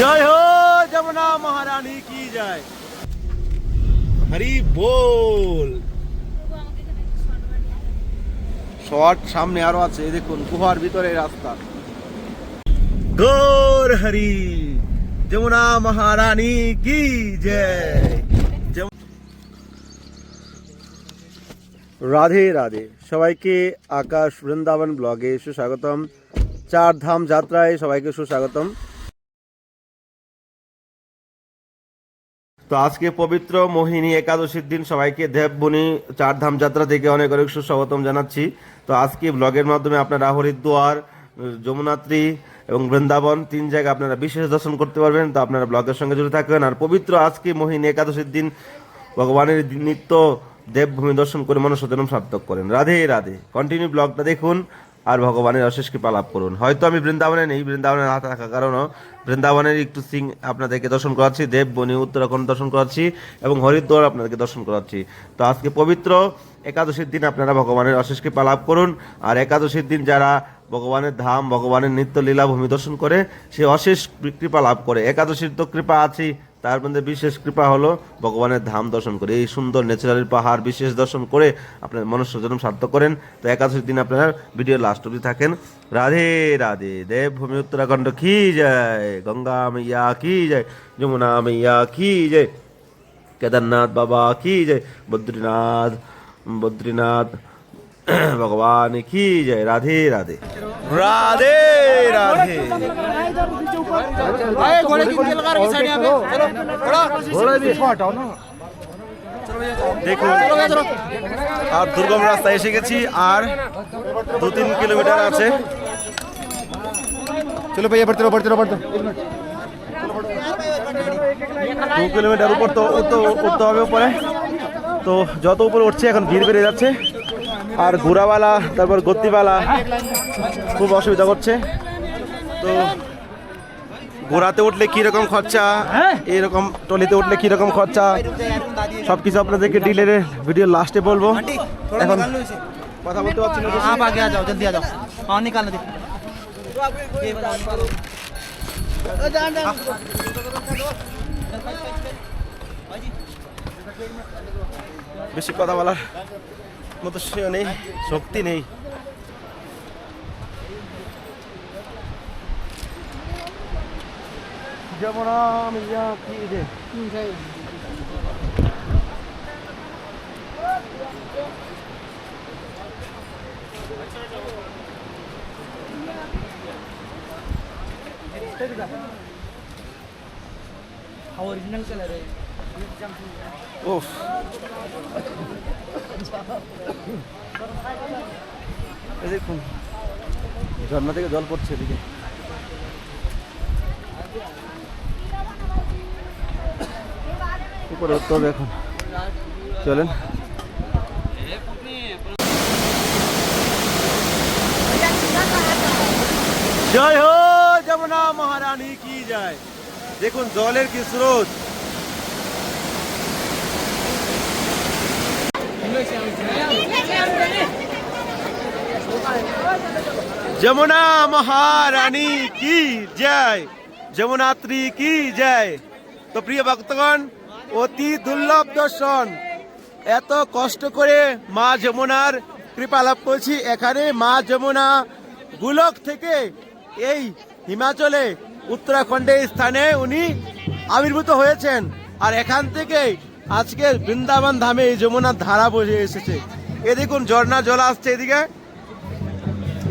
জয় হো যমুনা মহারানী, কি যায় হরি বল। শর্ট সামনে আরও আছে, দেখুন, গুহার ভিতরে রাস্তা। গৌর হরি, যমুনা মহারানী, কি জয়। রাধে রাধে। সবাইকে আকাশ বৃন্দাবন ব্লগে সুস্বাগতম। চার ধাম যাত্রায় সবাইকে সুস্বাগতম। তো আজকে পবিত্র মোহিনী একাদশীর দিন সবাইকে দেববনি চারধাম যাত্রা থেকে অনেক অনেক সুস্বাগতম জানাচ্ছি। তো আজকে ব্লগের মাধ্যমে আপনারা হরিদ্বার যমুনাত্রী এবং বৃন্দাবন তিন জায়গা আপনারা বিশেষ দর্শন করতে পারবেন। তো আপনারা ব্লগের সঙ্গে জুড়ে থাকবেন আর পবিত্র আজকে মোহিনী একাদশীর দিন ভগবানের নিত্য দেবভূমি দর্শন করে মনুষ্যজনম সার্থক করেন। রাধে রাধে। কন্টিনিউ ব্লগটা দেখুন। আর ভগবানের অশেষ কৃপা লাভ করুন। হয়তো আমি বৃন্দাবনে নেই, বৃন্দাবনে না থাকার কারণও বৃন্দাবনের একটু সিং আপনাদেরকে দর্শন করাচ্ছি দেববনি উত্তরাখণ্ড দর্শন করাচ্ছি এবং হরিদ্বার আপনাদেরকে দর্শন করাচ্ছি। তো আজকে পবিত্র একাদশীর দিন আপনারা ভগবানের অশেষ কৃপা লাভ করুন। আর একাদশীর দিন যারা ভগবানের ধাম, ভগবানের নিত্য লীলা ভূমি দর্শন করে, সে অশেষ কৃপা লাভ করে। একাদশীর তো কৃপা আছেই। তার মধ্যে বিশেষ কৃপা হলো ভগবানের ধাম দর্শন করে। এই সুন্দর ন্যাচারাল পাহাড় বিশেষ দর্শন করে আপনার মনুষ্য জন্ম সার্থক করেন। তো একাদশীর দিন আপনারা ভিডিও লাস্ট অবধি থাকেন। রাধে রাধে, দেবভূমি উত্তরাখণ্ড কি যায় গঙ্গা মাইয়া কি যায় যমুনা মাইয়া কি যায় কেদারনাথ বাবা কি যায় বদ্রীনাথ বদ্রীনাথ, ভগবান কি যায় রাধে রাধে। রাধে রাধে দেখুন আর দুর্গম রাস্তায় এসে গেছি আর দু তিন কিলোমিটার আছে चलो भैया बढ़ते रहो बढ़ते रहो बढ़ते দু কিলোমিটার উপর তো উঠতে উঠতে হবে উপরে তো যত উপরে উঠছে এখন ভিড় বেড়ে যাচ্ছে আর ঘোড়াওয়ালা তারপর গতিওয়ালা খুব অসুবিধা করছে তো ঘোড়াতে উঠলে কীরকম খরচা এরকম টলিতে উঠলে কীরকম খরচা সব কিছু আপনাদেরকে ডিলের ভিডিও লাস্টে বলবো এখন কথা বলতে পারছি না বেশি। आप आगे आ जाओ जल्दी आ जाओ हाँ निकालना दे বেশি কথা বলার মতো সেও নেই শক্তি নেই যেমন আমি যা কি যে ओरिजिनल कलर है উফ এই দেখুন, ঝর্ণা থেকে জল পড়ছে এদিকে। উপরে উঠতে হবে এখন? চলেন। জয় হো, যমুনা মহারানী, কি যায় দেখুন, জলের কি স্রোত। যমুনা মহারানী কি জয়? যমুনাত্রী কি জয়? তো প্রিয় ভক্তগণ, অতি দুর্লভ দর্শন। এত কষ্ট করে মা যমুনার কৃপা লাভ করছি। এখানে মা যমুনা গুলক থেকে এই হিমাচলে, উত্তরাখণ্ডে এই স্থানে উনি আবির্ভূত হয়েছেন। আর এখান থেকে আজকে বৃন্দাবন ধামে এই যমুনার ধারা বসে এসেছে। এ দেখুন, ঝর্ণা জল আসছে এদিকে।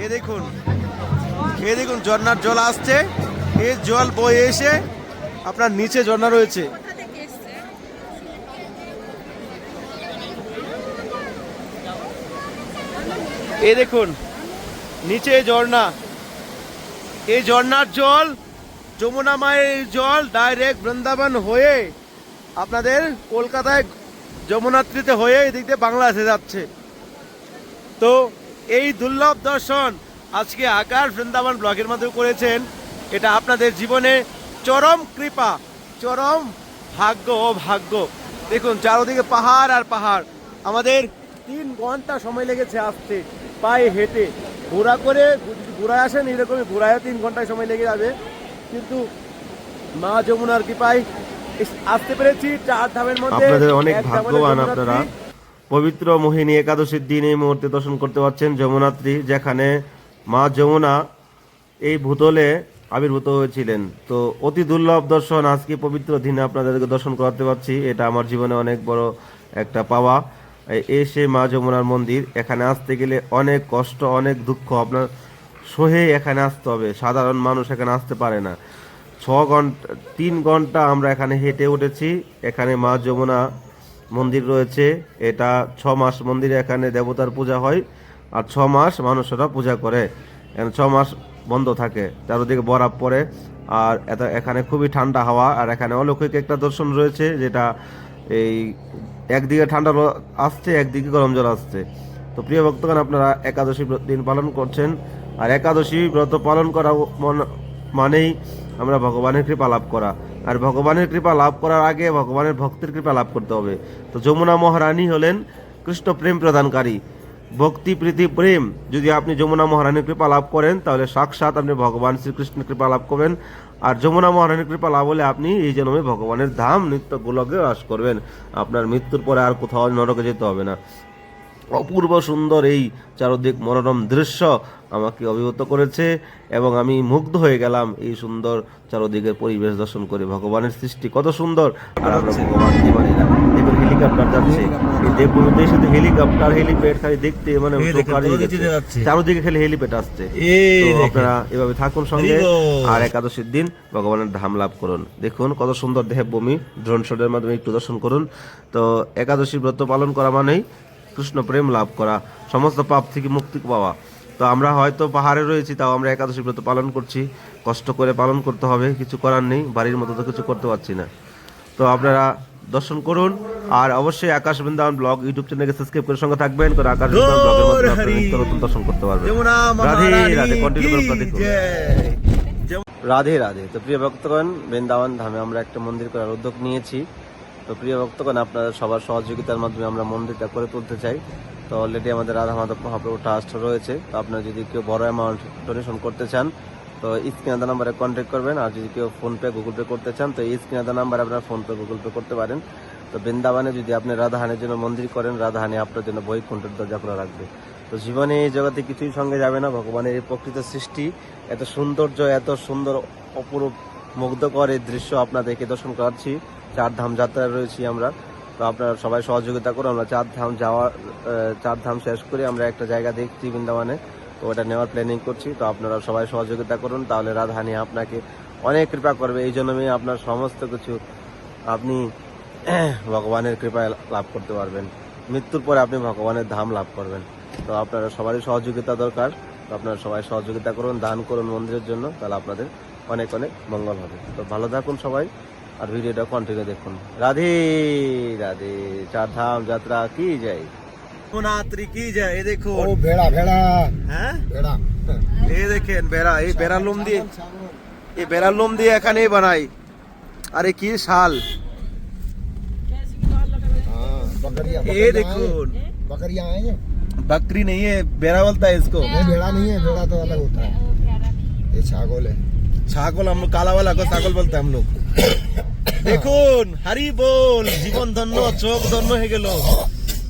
এ দেখুন এ দেখুন, ঝর্ণার জল আসছে। এই জল বয়ে এসে আপনার নিচে ঝর্ণা রয়েছে। এ দেখুন, নিচে ঝর্ণা। এই ঝর্ণার জল, যমুনা মায়ের জল ডাইরেক্ট বৃন্দাবন হয়ে আপনাদের কলকাতায় যমুনাত্রীতে হয়ে এদিক দিয়ে বাংলাদেশে যাচ্ছে। তো এই দুর্লভ দর্শন আজকে আকার বৃন্দাবন ব্লগের মাধ্যমে করেছেন। এটা আপনাদের জীবনে চরম কৃপা, চরম ভাগ্য ও ভাগ্য। দেখুন, চারদিকে পাহাড় আর পাহাড়। আমাদের তিন ঘণ্টা সময় লেগেছে আসতে, পায়ে হেঁটে। ঘোরা করে ঘোরায় আসেন এরকমই ঘোরায় তিন ঘন্টায় সময় লেগে যাবে। কিন্তু মা যমুনার কৃপায় আসতে পেরেছি চার ধামের মধ্যে। আপনাদের অনেক ভাগ্যবান আপনারা। পবিত্র মোহিনী একাদশীর দিন এই মুহূর্তে দর্শন করতে পারছেন যমুনাত্রী যেখানে মা যমুনা এই ভূতলে আবির্ভূত হয়েছিলেন। তো অতি দুর্লভ দর্শন আজকে পবিত্র দিনে আপনাদেরকে দর্শন করাতে পারছি। এটা আমার জীবনে অনেক বড় একটা পাওয়া। এই সেই মা যমুনার মন্দির এখানে আসতে গেলে অনেক কষ্ট অনেক দুঃখ। আপনার সহে এখানে আসতে হবে। সাধারণ মানুষ এখানে আসতে পারে না। ছ ঘণ্টা, তিন ঘণ্টা আমরা এখানে হেঁটে উঠেছি। এখানে মা যমুনা মন্দির রয়েছে। এটা ছ মাস মন্দিরে এখানে দেবতার পূজা হয় আর ছ মাস মানুষেরা পূজা করে। এখানে ছ মাস বন্ধ থাকে, চারদিকে বরফ পড়ে আর এত, এখানে খুবই ঠান্ডা হাওয়া আর এখানে অলৌকিক একটা দর্শন রয়েছে যেটা এই একদিকে ঠান্ডা আসছে, একদিকে গরম জল আসছে। তো প্রিয় ভক্তগণ, আপনারা একাদশী দিন পালন করছেন। আর একাদশী ব্রত পালন করা মন- মানেই আমরা ভগবানের কৃপা লাভ করা। আর ভগবানের কৃপা লাভ করার আগে ভগবানের ভক্তের কৃপা লাভ করতে হবে। তো যমুনা মহারানী হলেন কৃষ্ণ প্রেম প্রদানকারী। ভক্তি, প্রীতি, প্রেম, যদি আপনি যমুনা মহারানীর কৃপা লাভ করেন, তাহলে সাক্ষাৎ আপনি ভগবান শ্রীকৃষ্ণের কৃপা লাভ করবেন। আর যমুনা মহারানীর কৃপা লাভ হলে আপনি এই জন্মে ভগবানের ধাম নিত্য গোলকে বাস করবেন। আপনার মৃত্যুর পরে আর কোথাও নরকে যেতে হবে না। অপূর্ব সুন্দর এই চারদিক মনোরম দৃশ্য আমাকে অভিভূত করেছে এবং আমি মুগ্ধ হয়ে গেলাম এই সুন্দর চারদিকের পরিবেশ দর্শন করে ভগবানের সৃষ্টি। কত সুন্দর। আর আমরা ভগবানকে মানি না? দেখুন হেলিকপ্টার যাচ্ছে। এই দেবভূমিতে শুধু হেলিকপ্টার হেলিপ্যাড খালি দেখতে মানে। চারদিকে খালি হেলিপ্যাড আসছে। আপনারা এভাবে থাকুন সঙ্গে। আর একাদশীর দিন ভগবানের ধাম লাভ করুন। দেখুন কত সুন্দর দেহভূমি। ড্রোন শটের মাধ্যমে একটু দর্শন করুন। তো একাদশী ব্রত পালন করা মানেই কৃষ্ণ প্রেম লাভ করা সমস্ত পাপ থেকে মুক্তি পাওয়া। তো আমরা হয়তো পাহাড়ে রয়েছি তাও আমরা একাদশী ব্রত পালন করছি। কষ্ট করে পালন করতে হবে কিছু করার নেই বাড়ির মতো তো কিছু করতে পারছি না। তো আপনারা দর্শন করুন আর অবশ্যই আকাশ বৃন্দাবন ব্লগ ইউটিউব চ্যানেলকে সাবস্ক্রাইব করে সঙ্গে থাকবেন করে আকাশ বৃন্দাবন ব্লগের মাধ্যমে আপনারা নিত্য নতুন দর্শন করতে পারবেন। রাধে রাধে কন্টিনিউ করে দেখুন রাধে রাধে। তো প্রিয় ভক্তগণ বৃন্দাবন ধামে আমরা একটা মন্দির করার উদ্যোগ নিয়েছি। তো প্রিয় ভক্তগণ আপনাদের সবার সহযোগিতার মাধ্যমে আমরা মন্দিরটা করে তুলতে চাই। তো অলরেডি আমাদের রাধা মাধব মহাপ্রভু ট্রাস্ট রয়েছে। তো আপনারা যদি কেউ বড় অ্যামাউন্ট ডোনেশন করতে চান, তো স্ক্রিনাদা নাম্বারে কন্ট্যাক্ট করবেন। আর যদি কেউ ফোনপে গুগল পে করতে চান, তো এই স্ক্রিনাদা নাম্বারে আপনারা ফোনপে গুগল পে করতে পারেন। তো বৃন্দাবনে যদি আপনি রাধাহানের জন্য মন্দির করেন, রাধাহানি আপনার জন্য বৈকুণ্ঠের দরজা খোলা রাখবে। তো জীবনে এই জগতে কিছুই সঙ্গে যাবে না। ভগবানের এই প্রকৃত সৃষ্টি, এত সৌন্দর্য, এত সুন্দর, অপরূপ, মুগ্ধকর এই দৃশ্য আপনাদেরকে দর্শন করাচ্ছি। চার ধাম যাত্রায় রয়েছি আমরা। তো আপনারা সবাই সহযোগিতা করুন আমরা চার ধাম যাওয়ার আহ, চার ধাম শেষ করে আমরা একটা জায়গা দেখছি বৃন্দাবনে। তো ওটা নেওয়ার প্ল্যানিং করছি। তো আপনারা সবাই সহযোগিতা করুন তাহলে রাধাহানি আপনাকে অনেক কৃপা করবে। এই জন্যই আপনার সমস্ত কিছু আপনি ভগবানের কৃপায় লাভ করতে পারবেন। মৃত্যুর পরে আপনি ভগবানের ধাম লাভ করবেন। তো আপনারা সবারই সহযোগিতা দরকার। তো আপনারা সবাই সহযোগিতা করুন দান করুন মন্দিরের জন্য। তাহলে আপনাদের অনেক অনেক মঙ্গল হবে। তো ভালো থাকুন সবাই। আর ভিডিওটা কন্টিনিউ দেখুন রাধে রাধে চারধাম যাত্রা কি যায় সোনাত্রি কি যায় এ দেখো ও ভেড়া ভেড়া হ্যাঁ ভেড়া এই দেখেন ভেড়া এই ভেড়া লোম দিয়ে এই ভেড়া লোম দিয়ে এখানেই বানাই আরে কি শাল ये देखो बकरियाँ हैं बकरी नहीं है बेड़ा बोलता है इसको नहीं बेड़ा नहीं है बेड़ा तो अलग होता है ये छागोल है छागोल हम लोग काला वाला को छागोल बोलते हैं हम लोग দেখুন, হারি বল, জীবন ধন্য, চোখ ধন্য হয়ে গেল।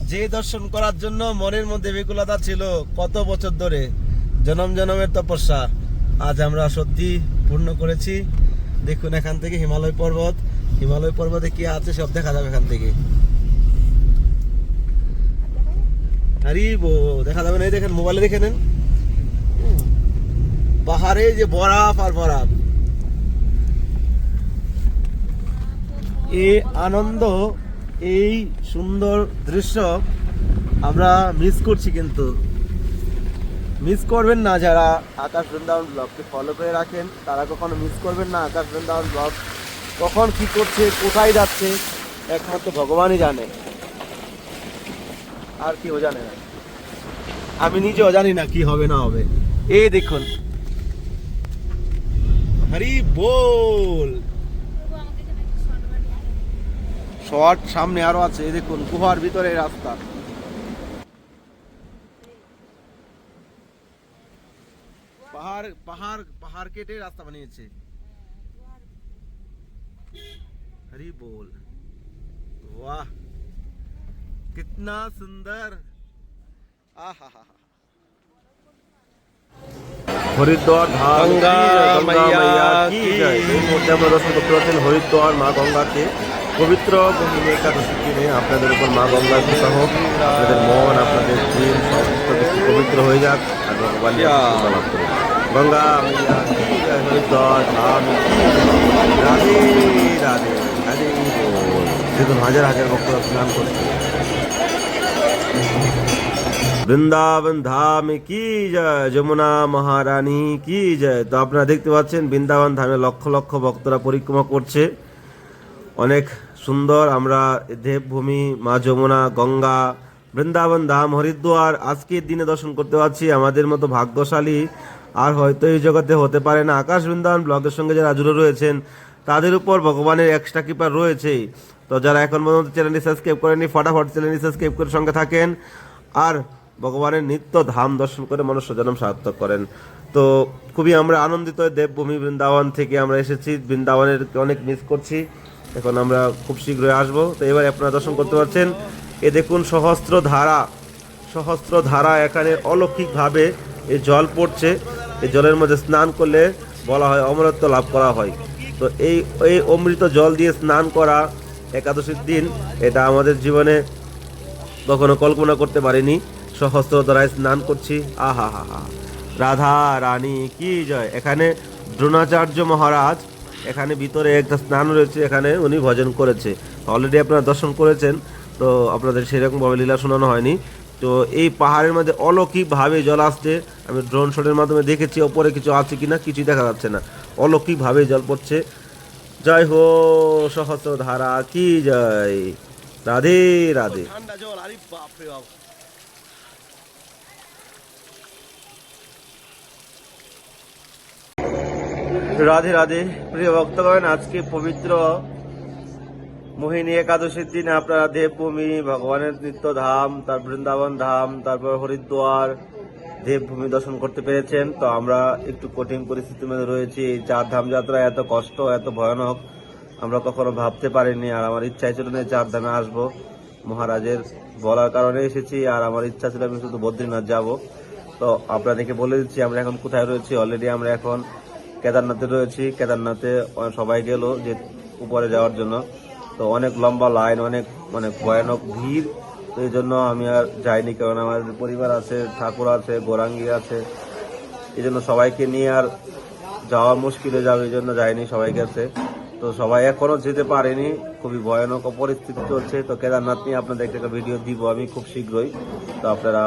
যে দর্শন করার জন্য মনের মধ্যে বিকুলতা ছিল কত বছর ধরে। জনম জনমের তপস্যা। আজ আমরা সত্যি পূর্ণ করেছি। দেখুন এখান থেকে হিমালয় পর্বত। হিমালয় পর্বতে কি আছে সব দেখা যাবে এখান থেকে। বো দেখা যাবে না? দেখেন, মোবাইলে দেখে নেন। পাহাড়ে যে বরফ আর বরফ। এই আনন্দ, এই সুন্দর দৃশ্য আমরা মিস করছি কিন্তু। মিস করবেন না যারা আকাশ বৃন্দাবন ব্লগকে ফলো করে রাখেন, তারা কখনো মিস করবেন না আকাশ বৃন্দাবন ব্লগ কখন কি করছে, কোথায় যাচ্ছে, একমাত্র ভগবানই জানে। আর কেউ জানে না। আমি নিজেও জানি না কি হবে, না হবে। এই দেখুন। হরি বল! শর্ট সামনে আরো আছে এই দেখুন গুহার ভিতরে এই রাস্তা পাহাড় পাহাড় পাহাড় কেটে রাস্তা বানিয়েছে हरी बोल वाह कितना सुंदर आहा হরিদ্বার ধাম গঙ্গা কি জয়, গঙ্গা মাইয়া মাইয়া কি কি জয় এই মুহূর্তে আমরা দর্শন করতে পারছেন হরিদ্বার মা গঙ্গাকে পবিত্র মোহিনী একাদশী দিনে আপনাদের উপর মা গঙ্গা কৃপা হোক আপনাদের মন আপনাদের দিন সমস্ত কিছু পবিত্র হয়ে যাক আর ভগবান লাভ করুন। গঙ্গা। রাধে রাধে রাধে। দেখুন হাজার হাজার ভক্তরা স্নান করছে বৃন্দাবন ধাম কি জয় যমুনা মহারানী কি জয় তো আপনারা দেখতে পাচ্ছেন বৃন্দাবন ধামে লক্ষ লক্ষ ভক্তরা পরিক্রমা করছে অনেক সুন্দর। আমরা দেবভূমি, মা যমুনা, গঙ্গা, বৃন্দাবন, ধাম, হরিদ্বার আজকের দিনে দর্শন করতে পারছি। আমাদের মতো ভাগ্যশালী আর হয়তো এই জগতে হতে পারে না। আকাশ বৃন্দাবন ব্লগের সঙ্গে যারা জুড়ে রয়েছেন, তাদের উপর ভগবানের এক্সট্রা কৃপা রয়েছেই। তো যারা এখন পর্যন্ত চ্যানেলটি সাবস্ক্রাইব করেনি ফটাফট চ্যানেলটি সাবস্ক্রাইব করে সঙ্গে থাকেন। আর ভগবানের নিত্য ধাম দর্শন করে মনুষ্য জন্ম সার্থক করেন। তো খুবই আমরা আনন্দিত। দেবভূমি বৃন্দাবন থেকে আমরা এসেছি। বৃন্দাবনের অনেক মিস করছি। এখন আমরা খুব শীঘ্রই আসব। তো এবার আপনারা দর্শন করতে পারছেন। এ দেখুন সহস্র ধারা। সহস্র ধারা এখানে অলৌকিকভাবে এই জল পড়ছে। এই জলের মধ্যে স্নান করলে বলা হয় অমরত্ব লাভ করা হয়। তো এই এই অমৃত জল দিয়ে স্নান করা একাদশীর দিন, এটা আমাদের জীবনে কখনো কল্পনা করতে পারিনি। সহস্র দ্বারায় স্নান করছি। আহা হা হা। রাধা রানী, কি জয়! এখানে দ্রোণাচার্য মহারাজ এখানে ভিতরে একটা স্নান রয়েছে, এখানে উনি ভজন করেছে। অলরেডি আপনারা দর্শন করেছেন, তো আপনাদের সেরকমভাবে লীলা শোনানো হয়নি। তো এই পাহাড়ের মধ্যে অলৌকিকভাবে জল আসছে। আমি ড্রোন শটের মাধ্যমে দেখেছি, ওপরে কিছু আছে কি না কিছুই দেখা যাচ্ছে না। অলৌকিকভাবে জল পড়ছে। জয় হো সহস্র ধারা কি জয়? রাধে রাধে। ঠান্ডা জল, আরে বাপ রে বাপ। রাধে রাধে। প্রিয় ভক্তগণ, আজকে পবিত্র মোহিনী একাদশীর দিনে, আপনারা দেবভূমি, ভগবানের নিত্য ধাম, তার বৃন্দাবন ধাম, তারপর হরিদ্বার দেবভূমি দর্শন করতে পেরেছেন। তো আমরা একটু কঠিন পরিস্থিতির মধ্যে রয়েছি। এই চার ধাম যাত্রা এত কষ্ট, এত ভয়ানক, আমরা কখনো ভাবতে পারিনি। আর আমার ইচ্ছাই ছিল না চার ধামে আসব। মহারাজের বলার কারণে এসেছি, আর আমার ইচ্ছা ছিল আমি শুধু বদ্রীনাথ যাব। তো আপনাদেরকে বলে দিচ্ছি, আমরা এখন কোথায় রয়েছি? অলরেডি আমরা এখন কেদারনাথে রয়েছি, কেদারনাথে সবাই গেল যে উপরে যাওয়ার জন্য। তো অনেক লম্বা লাইন, অনেক মানে ভয়ানক ভিড়। তো এই জন্য আমি আর যাইনি, কারণ আমাদের পরিবার আছে, ঠাকুর আছে, গোরাঙ্গি আছে। এই জন্য সবাইকে নিয়ে আর যাওয়া মুশকিল যাবে, এই জন্য যাইনি সবাই গেছে। তো সবাই এখনও যেতে পারেনি, খুবই ভয়ানক পরিস্থিতি চলছে। তো কেদারনাথ নিয়ে আপনাদেরকে একটা ভিডিও দিব আমি খুব শীঘ্রই। তো আপনারা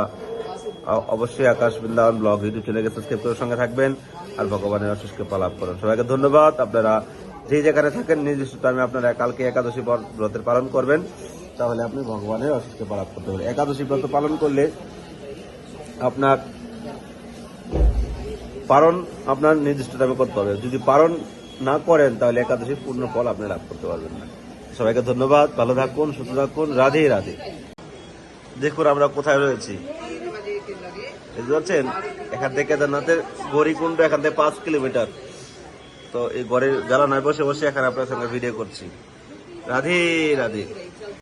অবশ্যই আকাশ বৃন্দাবন ব্লগ ইউটিউব চ্যানেলকে সাবস্ক্রাইব করে সঙ্গে থাকবেন। আর ভগবানের আশিসকে পালাপ করেন। সবাইকে ধন্যবাদ। আপনারা যে যেখানে থাকেন নির্দিষ্ট টাইমে আপনারা কালকে একাদশী ব্রত- ব্রতের পালন করবেন। তাহলে আপনি ভগবানের আশিসকে পালাপ করতে পারবেন। একাদশী ব্রত পালন করলে আপনার পালন আপনার নির্দিষ্ট টাইমে করতে হবে। যদি পালন না করেন, তাহলে একাদশীর পূর্ণ ফল আপনি লাভ করতে পারবেন না। সবাইকে ধন্যবাদ। ভালো থাকুন, সুস্থ থাকুন। রাধে রাধে। দেখুন আমরা কোথায় রয়েছি। বুঝতে পারছেন এখান থেকে কেদারনাথের গৌরীকুণ্ড এখান থেকে পাঁচ কিলোমিটার। তো এই ঘরের জ্বালানায় বসে বসে এখানে আপনার সঙ্গে ভিডিও করছি। রাধে রাধে।